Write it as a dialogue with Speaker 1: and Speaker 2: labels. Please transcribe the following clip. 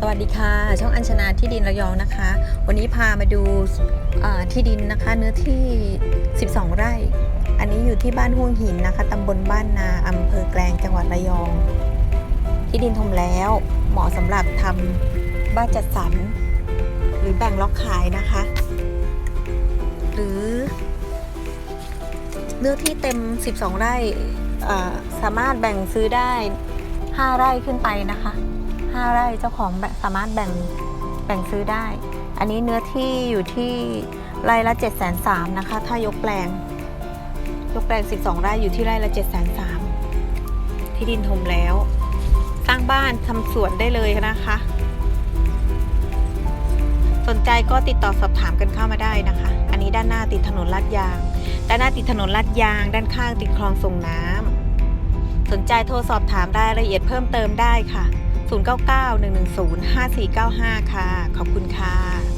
Speaker 1: สวัสดีค่ะ ช่องอัญชนาที่ดินระยองนะคะ วันนี้พามาดูที่ดินนะคะ เนื้อที่ 12 ไร่ อันนี้อยู่ที่บ้านห่วงหินนะคะตำบลบ้านนาอำเภอแกลงจังหวัดระยอง ที่ดินทมแล้ว เหมาะสำหรับทำบ้านจัดสรรหรือแบ่งล็อกขายนะคะ หรือ เนื้อที่เต็ม 12 ไร่สามารถแบ่งซื้อได้ 5 ไร่ขึ้นไปนะคะ 5 ไร่เจ้าของสามารถแบ่งแบ่งซื้อได้ อันนี้เนื้อที่อยู่ที่ไร่ละ7 3 0 0 0นะคะ ถ้ายกแปลง ยกแปลง 12 ไร่อยู่ที่ไร่ละ7 3 0 0 0ที่ดินทมแล้ว สร้างบ้านทำสวนได้เลยนะคะ สนใจก็ติดต่อสอบถามกันเข้ามาได้นะคะ อันนี้ด้านหน้าติดถนนลาดยาง ด้านหน้าติดถนนลาดยาง ด้านข้างติดคลองส่งน้ำสนใจโทรสอบถามรายละเอียดเพิ่มเติมได้ค่ะ 099 110 5495 ค่ะ ขอบคุณค่ะ